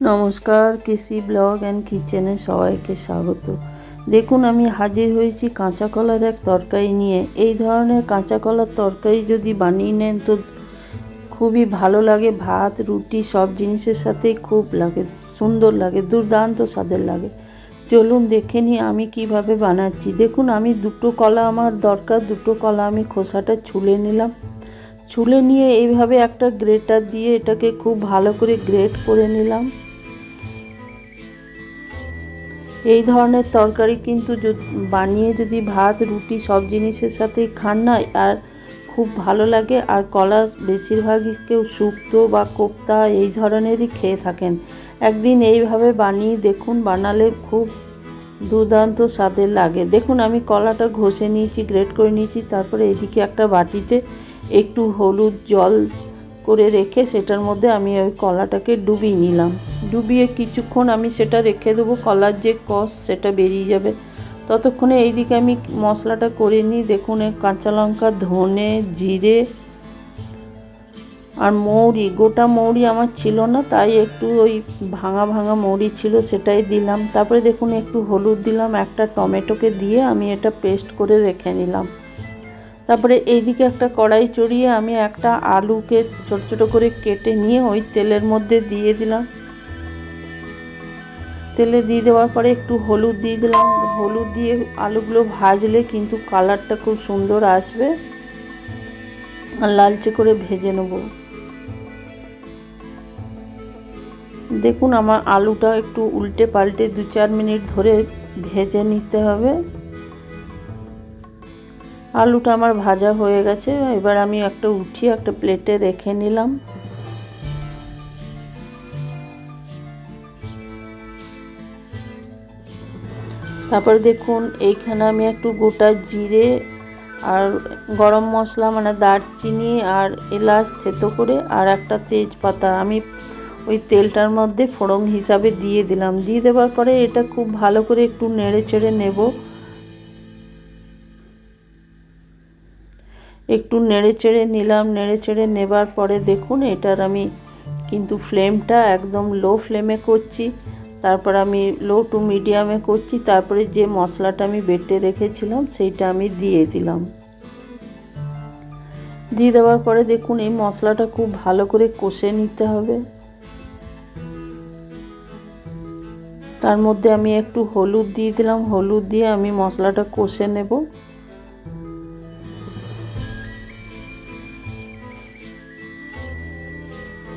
নমস্কার কৃষি blog and কিচেনে সবাইকে স্বাগত। দেখুন, আমি হাজির হয়েছি কাঁচা কলার এক তরকারি নিয়ে। এই ধরনের কাঁচা কলার তরকারি যদি বানিয়ে নেন তো খুবই ভালো লাগে। ভাত, রুটি সব জিনিসের সাথেই খুব লাগে, সুন্দর লাগে, দুর্দান্ত স্বাদের লাগে। চলুন দেখে নিই আমি কীভাবে বানাচ্ছি। দেখুন, আমি দুটো কলা আমার দরকার, দুটো কলা আমি খোসাটা ছুলে নিলাম। ছুলে নিয়ে এইভাবে একটা গ্রেটার দিয়ে এটাকে খুব ভালো করে গ্রেট করে নিলাম। এই ধরনের তরকারি কিন্তু বানিয়ে যদি ভাত, রুটি সব জিনিসের সাথেই খান না, আর খুব ভালো লাগে। আর কলা বেশিরভাগই কেউ শুক্তো বা কোপ্তা এই ধরনেরই খেয়ে থাকেন। একদিন এইভাবে বানিয়ে দেখুন, বানালে খুব দুর্দান্ত স্বাদের লাগে। দেখুন, আমি কলাটা ঘষে নিয়েছি, গ্রেট করে নিয়েছি, তারপরে এদিকে একটা বাটিতে একটু হলুদ জল করে রেখে সেটার মধ্যে আমি ওই কলাটাকে ডুবিয়ে নিলাম। ডুবিয়ে কিছুক্ষণ আমি সেটা রেখে দেবো, কলার যে কষ সেটা বেরিয়ে যাবে। ততক্ষণে এইদিকে আমি মশলাটা করে নিই। দেখুন কাঁচা লঙ্কা, ধনে, জিরে আর মৌরি, গোটা মৌরি আমার ছিল না, তাই একটু ওই ভাঙা ভাঙা মৌরি ছিল সেটাই দিলাম। তারপরে দেখুন, একটু হলুদ দিলাম, একটা টমেটোকে দিয়ে আমি এটা পেস্ট করে রেখে নিলাম। তারপরে এইদিকে একটা কড়াই চড়িয়ে আমি একটা আলুকে ছোট ছোট করে কেটে নিয়ে ওই তেলের মধ্যে দিয়ে দিলাম। তেলে দিয়ে দেওয়ার পরে একটু হলুদ দিয়ে দিলাম। হলুদ দিয়ে আলুগুলো ভাজলে কিন্তু কালারটা খুব সুন্দর আসবে। আর লালচে করে ভেজে নেব। দেখুন আমার আলুটা একটু উল্টে পাল্টে দু চার মিনিট ধরে ভেজে নিতে হবে। আলুটা আমার ভাজা হয়ে গেছে, এবার আমি একটা উঠিয়ে একটা প্লেটে রেখে নিলাম। তারপর দেখুন, এইখানে আমি একটু গোটা জিরে আর গরম মশলা মানে দারচিনি আর এলাচ থেতো করে, আর একটা তেজপাতা। আমি ওই তেলটার মধ্যে ফোড়ন হিসাবে দিয়ে দিলাম। দিয়ে দেওয়ার পরে এটা খুব ভালো করে একটু নেড়ে চেড়ে নেব। একটু নেড়ে চেড়ে নিলাম, নেড়ে চেড়ে নেবার পরে দেখুন এটার আমি কিন্তু ফ্লেমটা একদম লো ফ্লেমে করছি। তারপর আমি লো টু মিডিয়ামে করছি। তারপরে যে মশলাটা আমি বেটে রেখেছিলাম সেইটা আমি দিয়ে দিলাম। দিয়ে দেওয়ার পরে দেখুন এই মশলাটা খুব ভালো করে কষে নিতে হবে। তার মধ্যে আমি একটু হলুদ দিয়ে দিলাম। হলুদ দিয়ে আমি মশলাটা কষে নেব।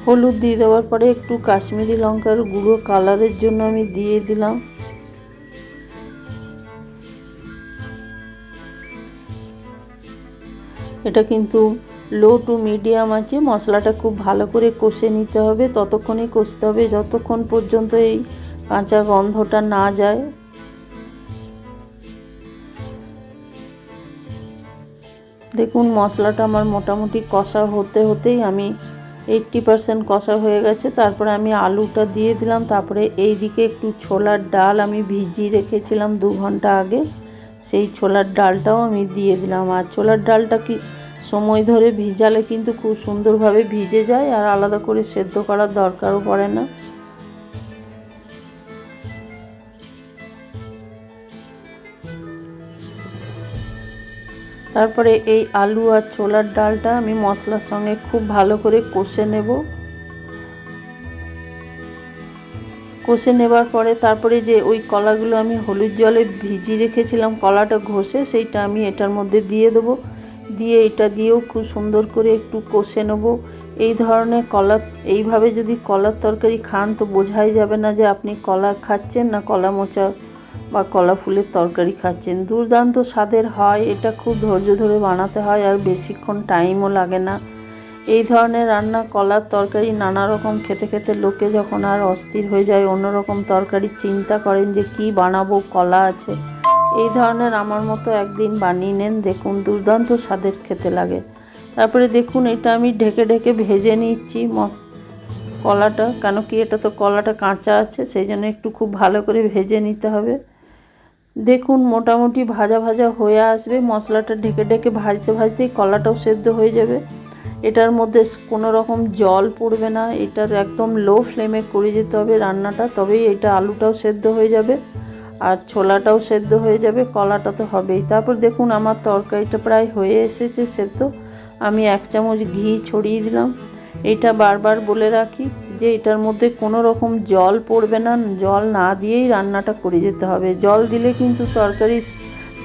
হলুদ দিয়ে দেওয়ার পরে একটু কাশ্মীরি লঙ্কার গুঁড়ো কালারের জন্য আমি দিয়ে দিলাম। এটা কিন্তু লো টু মিডিয়াম আছে, মশলাটা খুব ভালো করে কষে নিতে হবে, ততক্ষণই কষতে হবে, যতক্ষণ পর্যন্ত এই কাঁচা গন্ধটা না যায়। দেখুন, মশলাটা আমার মোটামুটি কষা হতে হতেই আমি এইট্টি পারসেন্ট কষা হয়ে গেছে। তারপরে আমি আলুটা দিয়ে দিলাম। তারপরে এই দিকে একটু ছোলার ডাল আমি ভিজিয়ে রেখেছিলাম দু ঘণ্টা আগে। সেই ছোলার ডালটাও আমি দিয়ে দিলাম। আর ছোলার ডালটা কি সময় ধরে ভিজালে কিন্তু খুব সুন্দরভাবে ভিজে যায় আর আলাদা করে সেদ্ধ করার দরকারও পড়ে না। তারপরে এই আলু আর ছোলার ডালটা আমি মশলার সঙ্গে খুব ভালো করে কষে নেব। কষে নেবার পরে তারপরে যে ওই কলাগুলো আমি হলুদ জলে ভিজিয়ে রেখেছিলাম, কলাটা ঘষে সেইটা আমি এটার মধ্যে দিয়ে দেবো। দিয়ে এটা দিয়েও খুব সুন্দর করে একটু কষে নেব। এই ধরনের কলা, এইভাবে যদি কলার তরকারি খান তো বোঝাই যাবে না যে আপনি কলা খাচ্ছেন না কলা মোচা বা কলা ফুলের তরকারি খাচ্ছেন। দুর্দান্ত স্বাদের হয়, এটা খুব ধৈর্য ধরে বানাতে হয় আর বেশিক্ষণ টাইমও লাগে না। এই ধরনের রান্না কলার তরকারি নানা রকম খেতে খেতে লোকে যখন আর অস্থির হয়ে যায়, অন্যরকম তরকারি চিন্তা করেন যে কি বানাবো, কলা আছে। এই ধরনের আমার মতো একদিন বানিয়ে নেন, দেখুন দুর্দান্ত স্বাদের খেতে লাগে। তারপরে দেখুন এটা আমি ঢেকে ঢেকে ভেজে নিচ্ছি কলাটা, কেন কি এটা তো কলাটা কাঁচা আছে, সেই জন্য একটু খুব ভালো করে ভেজে নিতে হবে। দেখুন, মোটামুটি ভাজা ভাজা হয়ে আসবে। মশলাটা ঢেকে ঢেকে ভাজতে ভাজতেই কলাটাও সেদ্ধ হয়ে যাবে। এটার মধ্যে কোনো রকম জল পড়বে না। এটার একদম লো ফ্লেমে করে যেতে হবে রান্নাটা, তবেই এটা আলুটাও সেদ্ধ হয়ে যাবে আর ছোলাটাও সেদ্ধ হয়ে যাবে, কলাটা তো হবেই। তারপর দেখুন, আমার তরকারিটা প্রায় হয়ে এসেছে সেদ্ধ। আমি এক চামচ ঘি ছড়িয়ে দিলাম। এটা বারবার বলে রাখি যে এটার মধ্যে কোনো রকম জল পড়বে না, জল না দিয়েই রান্নাটা করে যেতে হবে। জল দিলে কিন্তু তরকারির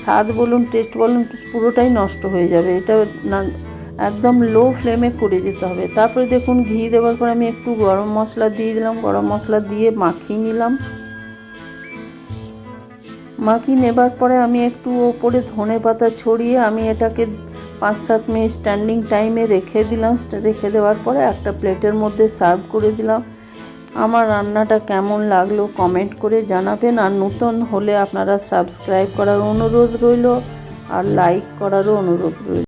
স্বাদ বলুন টেস্ট বলুন, পুরোটাই নষ্ট হয়ে যাবে। এটা না, একদম লো ফ্লেমে করে যেতে হবে। তারপরে দেখুন, ঘি দেওয়ার পর আমি একটু গরম মশলা দিয়ে দিলাম। গরম মশলা দিয়ে মাখিয়ে নিলাম। মাখিয়ে নেবার পরে আমি একটু ওপরে ধনে পাতা ছড়িয়ে আমি এটাকে পাঁচ সাত মিনিট স্ট্যান্ডিং টাইমে রেখে দিলাম। রেখে দেওয়ার পরে একটা প্লেটের মধ্যে সার্ভ করে দিলাম। আমার রান্নাটা কেমন লাগল কমেন্ট করে জানাবেন। আর নতুন হলে আপনারা সাবস্ক্রাইব করার অনুরোধ রইল, আর লাইক করারও অনুরোধ রইল।